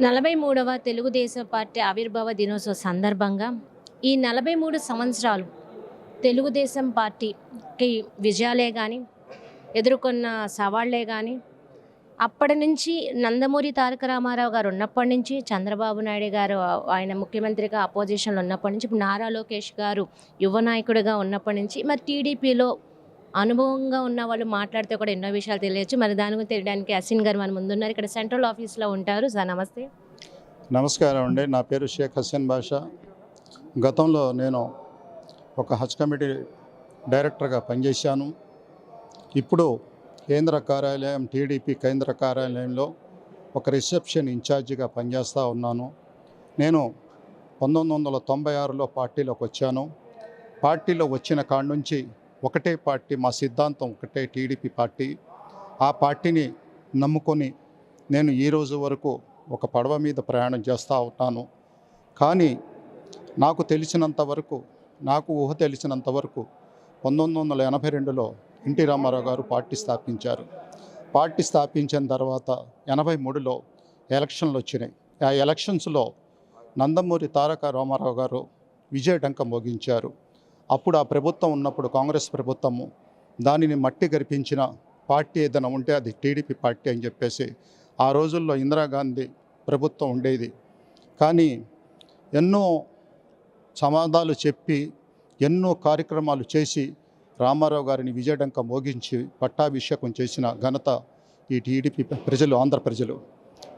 నలభై మూడవ తెలుగుదేశం పార్టీ ఆవిర్భావ దినోత్సవ సందర్భంగా ఈ నలభై మూడు సంవత్సరాలు తెలుగుదేశం పార్టీకి విజయాలే కానీ ఎదుర్కొన్న సవాళ్ళే కానీ అప్పటి నుంచి నందమూరి తారక రామారావు గారు ఉన్నప్పటి నుంచి చంద్రబాబు నాయుడు గారు ఆయన ముఖ్యమంత్రిగా అపోజిషన్లో ఉన్నప్పటి నుంచి నారా లోకేష్ గారు యువ నాయకుడిగా ఉన్నప్పటి నుంచి మరి టీడీపీలో అనుభవంగా ఉన్న వాళ్ళు మాట్లాడితే కూడా ఎన్నో విషయాలు తెలియచ్చు. మరి దాని గురించి తెలియడానికి అసిన్ గారు మన ముందున్నారు. ఇక్కడ సెంట్రల్ ఆఫీస్లో ఉంటారు. సార్ నమస్తే. నమస్కారం అండి. నా పేరు షేక్ హసీన్ బాషా. గతంలో నేను ఒక హజ్ కమిటీ డైరెక్టర్గా పనిచేశాను. ఇప్పుడు కేంద్ర కార్యాలయం టీడీపీ కేంద్ర కార్యాలయంలో ఒక రిసెప్షన్ ఇన్ఛార్జిగా పనిచేస్తూ ఉన్నాను. నేను పంతొమ్మిది వందల తొంభై ఆరులో పార్టీలోకి వచ్చాను. పార్టీలో వచ్చిన కాడ నుంచి ఒకటే పార్టీ మా సిద్ధాంతం ఒకటే టీడీపీ పార్టీ. ఆ పార్టీని నమ్ముకొని నేను ఈ రోజు వరకు ఒక పడవ మీద ప్రయాణం చేస్తూ ఉంటాను. కానీ నాకు తెలిసినంత వరకు నాకు ఊహ తెలిసినంత వరకు పంతొమ్మిది వందల ఎనభై రెండులో ఎన్టీ రామారావు గారు పార్టీ స్థాపించారు. పార్టీ స్థాపించిన తర్వాత ఎనభై మూడులో ఎలక్షన్లు వచ్చినాయి. ఆ ఎలక్షన్స్లో నందమూరి తారక రామారావు గారు విజయడంక మోగించారు. అప్పుడు ఆ ప్రభుత్వం ఉన్నప్పుడు కాంగ్రెస్ ప్రభుత్వము దానిని మట్టి గరిపించిన పార్టీ ఏదైనా ఉంటే అది టీడీపీ పార్టీ అని చెప్పేసి ఆ రోజుల్లో ఇందిరాగాంధీ ప్రభుత్వం ఉండేది. కానీ ఎన్నో సమాధాలు చెప్పి ఎన్నో కార్యక్రమాలు చేసి రామారావు గారిని విజయడంక మోగించి పట్టాభిషేకం చేసిన ఘనత ఈ టీడీపీ ప్రజలు ఆంధ్ర ప్రజలు.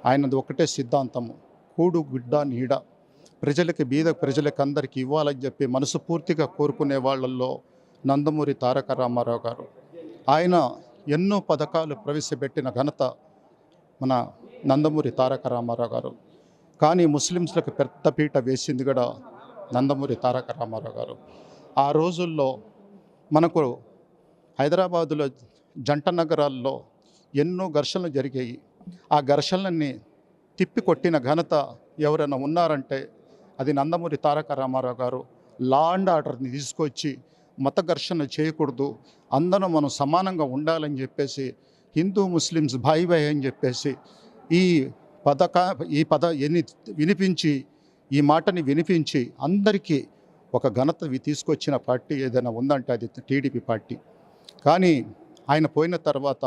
ఆయనది ఒకటే సిద్ధాంతము కూడు గుడ్డ నీడ. ప్రజలకి బీద ప్రజలకి అందరికి ఇవ్వాలని చెప్పి మనసుపూర్తిగా కోరుకునే వాళ్ళల్లో నందమూరి తారక రామారావు గారు. ఆయన ఎన్నో పథకాలు ప్రవేశపెట్టిన ఘనత మన నందమూరి తారక రామారావు గారు. కానీ ముస్లిమ్స్లకు పెద్దపీట వేసింది కూడా నందమూరి తారక రామారావు గారు. ఆ రోజుల్లో మనకు హైదరాబాదులో జంట నగరాల్లో ఎన్నో ఘర్షణలు జరిగాయి. ఆ ఘర్షణలన్నీ తిప్పి కొట్టిన ఘనత ఎవరైనా ఉన్నారంటే అది నందమూరి తారక రామారావు గారు లా అండ్ ఆర్డర్ని తీసుకొచ్చి మత ఘర్షణ చేయకూడదు అందరూ మనం సమానంగా ఉండాలని చెప్పేసి హిందూ ముస్లిమ్స్ భాయి భాయి అని చెప్పేసి ఈ పథక ఈ పద ఎన్ని వినిపించి ఈ మాటని వినిపించి అందరికీ ఒక ఘనత తీసుకొచ్చిన పార్టీ ఏదైనా ఉందంటే అది టీడీపీ పార్టీ. కానీ ఆయన పోయిన తర్వాత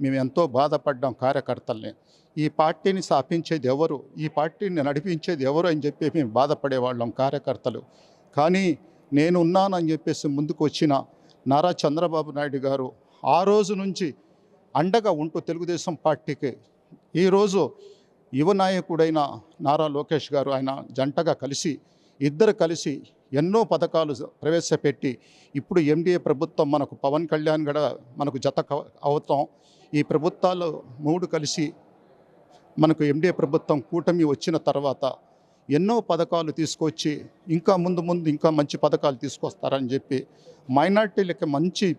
మేము ఎంతో బాధపడ్డాం కార్యకర్తల్ని. ఈ పార్టీని స్థాపించేది ఎవరు ఈ పార్టీని నడిపించేది ఎవరు అని చెప్పి మేము బాధపడేవాళ్ళం కార్యకర్తలు. కానీ నేను ఉన్నానని చెప్పేసి ముందుకు వచ్చిన నారా చంద్రబాబు నాయుడు గారు ఆ రోజు నుంచి అండగా ఉంటూ తెలుగుదేశం పార్టీకి ఈరోజు యువ నాయకుడైన నారా లోకేష్ గారు ఆయన జంటగా కలిసి ఇద్దరు కలిసి ఎన్నో పథకాలు ప్రవేశపెట్టి ఇప్పుడు ఎన్డీఏ ప్రభుత్వం మనకు పవన్ కళ్యాణ్ కూడా మనకు జత క- అవుతాం. ఈ ప్రభుత్వాలు మూడు కలిసి మనకు ఎన్డీఏ ప్రభుత్వం కూటమి వచ్చిన తర్వాత ఎన్నో పథకాలు తీసుకొచ్చి ఇంకా ముందు ముందు ఇంకా మంచి పథకాలు తీసుకొస్తారని చెప్పి మైనార్టీలకి మంచి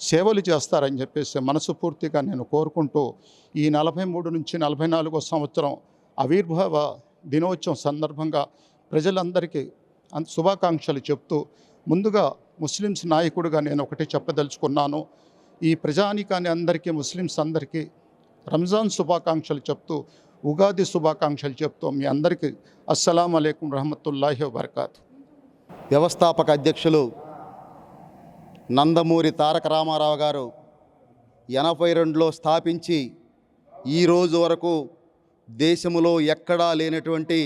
సేవలు చేస్తారని చెప్పేసి మనస్ఫూర్తిగా నేను కోరుకుంటూ ఈ నలభై మూడు నుంచి నలభై నాలుగో సంవత్సరం ఆవిర్భావ దినోత్సవం సందర్భంగా ప్రజలందరికీ అంత శుభాకాంక్షలు చెప్తూ ముందుగా ముస్లిమ్స్ నాయకుడిగా నేను ఒకటి చెప్పదలుచుకున్నాను. ఈ ప్రజానికాన్ని అందరికీ ముస్లిమ్స్ అందరికీ రంజాన్ శుభాకాంక్షలు చెప్తూ ఉగాది శుభాకాంక్షలు చెప్తూ మీ అందరికీ అస్సలం అయికం రహమతుల్లాహి వబర్కాత్. వ్యవస్థాపక అధ్యక్షులు నందమూరి తారక రామారావు గారు ఎనభై రెండులో స్థాపించి ఈ రోజు వరకు దేశంలో ఎక్కడా లేనటువంటి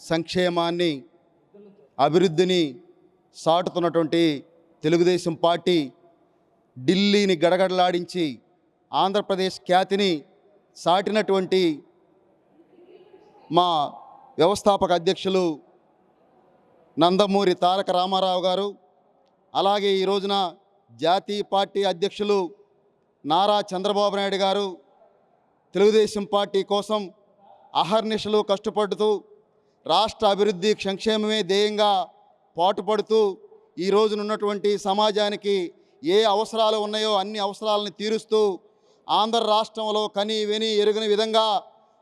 సంక్షేమాన్ని అభివృద్ధిని సాటుతున్నటువంటి తెలుగుదేశం పార్టీ ఢిల్లీని గడగడలాడించి ఆంధ్రప్రదేశ్ ఖ్యాతిని సాటినటువంటి మా వ్యవస్థాపక అధ్యక్షులు నందమూరి తారక రామారావు గారు అలాగే ఈ రోజున జాతీయ పార్టీ అధ్యక్షులు నారా చంద్రబాబు నాయుడు గారు తెలుగుదేశం పార్టీ కోసం అహర్నిశలు కష్టపడుతూ రాష్ట్ర అభివృద్ధి సంక్షేమమే ధ్యేయంగా పాటుపడుతూ ఈ రోజునున్నటువంటి సమాజానికి ఏ అవసరాలు ఉన్నాయో అన్ని అవసరాలను తీరుస్తూ ఆంధ్ర రాష్ట్రంలో కని విని ఎరుగని విధంగా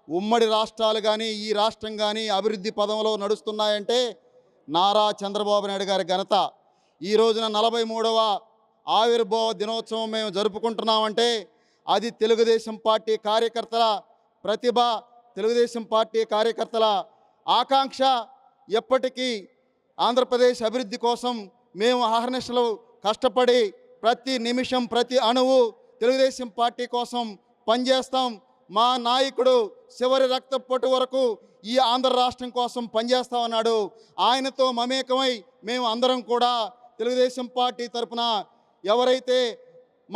ఉమ్మడి రాష్ట్రాలు కానీ ఈ రాష్ట్రం కానీ అభివృద్ధి పదంలో నడుస్తున్నాయంటే నారా చంద్రబాబు నాయుడు గారి ఘనత. ఈ రోజున నలభై మూడవ ఆవిర్భావ దినోత్సవం మేము జరుపుకుంటున్నామంటే అది తెలుగుదేశం పార్టీ కార్యకర్తల ప్రతిభ తెలుగుదేశం పార్టీ కార్యకర్తల ఆకాంక్ష. ఎప్పటికీ ఆంధ్రప్రదేశ్ అభివృద్ధి కోసం మేము ఆహర్నిశలు కష్టపడి ప్రతి నిమిషం ప్రతి అణువు తెలుగుదేశం పార్టీ కోసం పనిచేస్తాం. మా నాయకుడు చివరి రక్తపోటు వరకు ఈ ఆంధ్ర రాష్ట్రం కోసం పనిచేస్తామన్నాడు. ఆయనతో మమేకమై మేము అందరం కూడా తెలుగుదేశం పార్టీ తరపున ఎవరైతే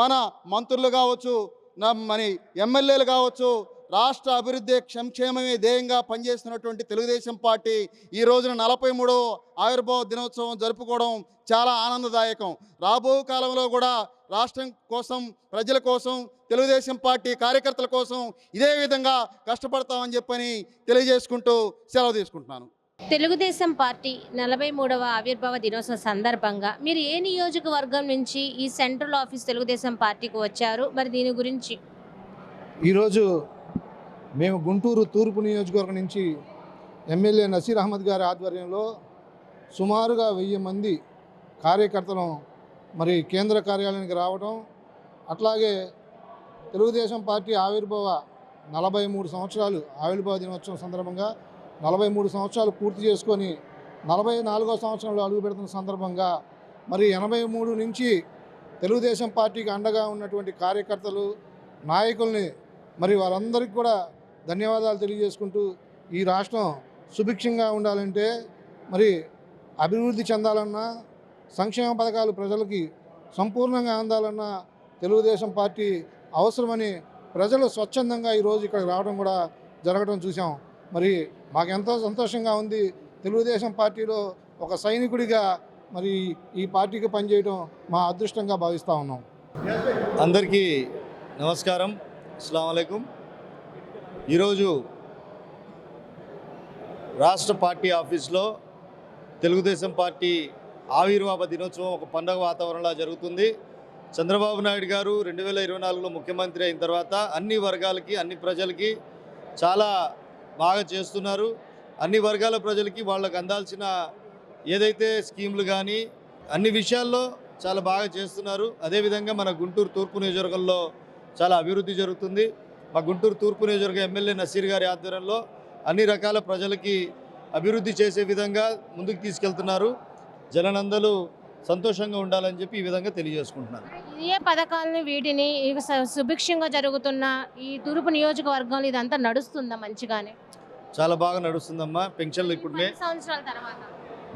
మన మంత్రులు కావచ్చు నా మన ఎమ్మెల్యేలు కావచ్చు రాష్ట్ర అభివృద్ధి సంక్షేమమే ధ్యేయంగా పనిచేస్తున్నటువంటి తెలుగుదేశం పార్టీ ఈ రోజున నలభై మూడో ఆవిర్భావ దినోత్సవం జరుపుకోవడం చాలా ఆనందదాయకం. రాబో కాలంలో కూడా రాష్ట్రం కోసం ప్రజల కోసం తెలుగుదేశం పార్టీ కార్యకర్తల కోసం ఇదే విధంగా కష్టపడతామని చెప్పని తెలియజేసుకుంటూ సెలవు తీసుకుంటున్నాను. తెలుగుదేశం పార్టీ నలభై మూడవ ఆవిర్భావ దినోత్సవం సందర్భంగా మీరు ఏ నియోజకవర్గం నుంచి ఈ సెంట్రల్ ఆఫీస్ తెలుగుదేశం పార్టీకి వచ్చారు? మరి దీని గురించి ఈరోజు మేము గుంటూరు తూర్పు నియోజకవర్గం నుంచి ఎమ్మెల్యే నసీర్ అహ్మద్ గారి ఆధ్వర్యంలో సుమారుగా వెయ్యి మంది కార్యకర్తలు మరి కేంద్ర కార్యాలయానికి రావడం అట్లాగే తెలుగుదేశం పార్టీ ఆవిర్భావ నలభై మూడు సంవత్సరాలు ఆవిర్భావ దినోత్సవం సందర్భంగా నలభై మూడు సంవత్సరాలు పూర్తి చేసుకొని నలభై నాలుగో సంవత్సరంలో అడుగు పెడుతున్న సందర్భంగా మరి ఎనభై మూడు నుంచి తెలుగుదేశం పార్టీకి అండగా ఉన్నటువంటి కార్యకర్తలు నాయకుల్ని మరి వారందరికీ కూడా ధన్యవాదాలు తెలియజేసుకుంటూ ఈ రాష్ట్రం సుభిక్షంగా ఉండాలంటే మరి అభివృద్ధి చెందాలన్నా సంక్షేమ పథకాలు ప్రజలకి సంపూర్ణంగా అందాలన్నా తెలుగుదేశం పార్టీ అవసరమని ప్రజలు స్వచ్ఛందంగా ఈరోజు ఇక్కడికి రావడం కూడా జరగడం చూసాం మరి మాకెంతో సంతోషంగా ఉంది. తెలుగుదేశం పార్టీలో ఒక సైనికుడిగా మరి ఈ పార్టీకి పనిచేయడం మా అదృష్టంగా భావిస్తూ ఉన్నాం. అందరికీ నమస్కారం. అస్సలం ఈరోజు రాష్ట్ర పార్టీ ఆఫీస్లో తెలుగుదేశం పార్టీ ఆవిర్భావ దినోత్సవం ఒక పండగ వాతావరణంలో జరుగుతుంది. చంద్రబాబు నాయుడు గారు రెండు వేల ఇరవై నాలుగులో ముఖ్యమంత్రి అయిన తర్వాత అన్ని వర్గాలకి అన్ని ప్రజలకి చాలా బాగా చేస్తున్నారు. అన్ని వర్గాల ప్రజలకి వాళ్ళకు అందాల్సిన ఏదైతే స్కీములు కానీ అన్ని విషయాల్లో చాలా బాగా చేస్తున్నారు. అదేవిధంగా మన గుంటూరు తూర్పు నియోజకవర్గంలో చాలా అభివృద్ధి జరుగుతుంది. మా గుంటూరు తూర్పు నియోజకవర్గ ఎమ్మెల్యే నసీర్ గారి ఆధ్వర్యంలో అన్ని రకాల ప్రజలకి అభివృద్ధి చేసే విధంగా ముందుకు తీసుకెళ్తున్నారు. జననందరూ సంతోషంగా ఉండాలని చెప్పి ఈ విధంగా తెలియజేసుకుంటున్నాను ఏ పథకాలని వీటిని సుభిక్షంగా జరుగుతున్న ఈ తూర్పు నియోజకవర్గంలో ఇదంతా నడుస్తుందా మంచిగానే? చాలా బాగా నడుస్తుందమ్మా. పెన్షన్లు ఇప్పుడు మే సంవత్సరాల తర్వాత.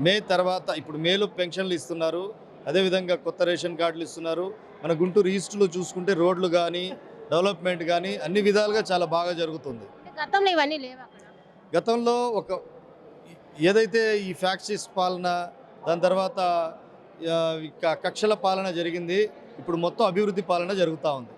మే తర్వాత ఇప్పుడు మేలో పెన్షన్లు ఇస్తున్నారు. అదేవిధంగా కొత్త రేషన్ కార్డులు ఇస్తున్నారు. మన గుంటూరు ఈస్ట్లో చూసుకుంటే రోడ్లు కానీ డెవలప్మెంట్ కానీ అన్ని విధాలుగా చాలా బాగా జరుగుతుంది. గతంలో ఇవన్నీ లేవు గతంలో ఒక ఏదైతే ఈ ఫ్యాక్టరీస్ పాలన దాని తర్వాత కక్షల పాలన జరిగింది ఇప్పుడు మొత్తం అభివృద్ధి పాలన జరుగుతూ ఉంది.